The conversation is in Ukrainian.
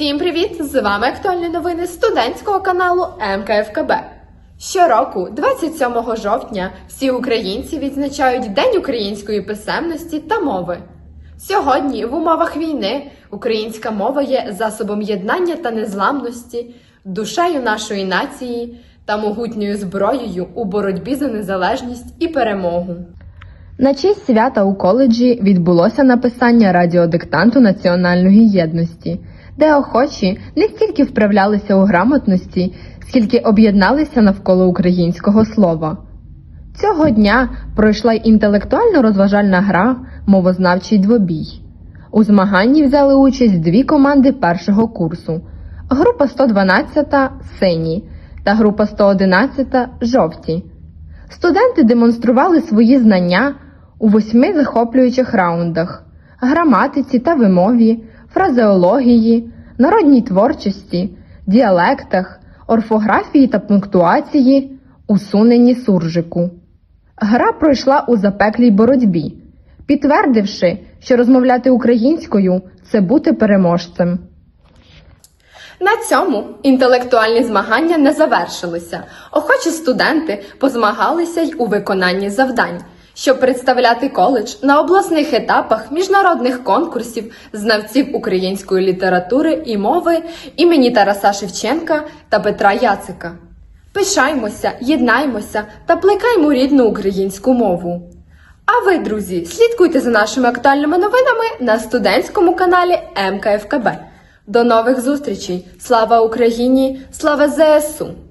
Всім привіт! З вами актуальні новини студентського каналу МКФКБ. Щороку, 27 жовтня, всі українці відзначають День української писемності та мови. Сьогодні, в умовах війни, українська мова є засобом єднання та незламності, душею нашої нації та могутньою зброєю у боротьбі за незалежність і перемогу. На честь свята у коледжі відбулося написання радіодиктанту національної єдності, де охочі не стільки вправлялися у грамотності, скільки об'єдналися навколо українського слова. Цього дня пройшла й інтелектуально-розважальна гра Мовознавчий двобій. У змаганні взяли участь дві команди першого курсу: група 112 сині та група 111 жовті. Студенти демонстрували свої знання у восьми захоплюючих раундах: граматиці та вимові, фразеології, народній творчості, діалектах, орфографії та пунктуації, усуненні суржику. Гра пройшла у запеклій боротьбі, підтвердивши, що розмовляти українською це бути переможцем. На цьому інтелектуальні змагання не завершилися. Охочі студенти позмагалися й у виконанні завдань, щоб представляти коледж на обласних етапах міжнародних конкурсів знавців української літератури і мови імені Тараса Шевченка та Петра Яцика. Пишаймося, єднаймося та плекаймо рідну українську мову. А ви, друзі, слідкуйте за нашими актуальними новинами на студентському каналі МКФКБ. До нових зустрічей! Слава Україні! Слава ЗСУ!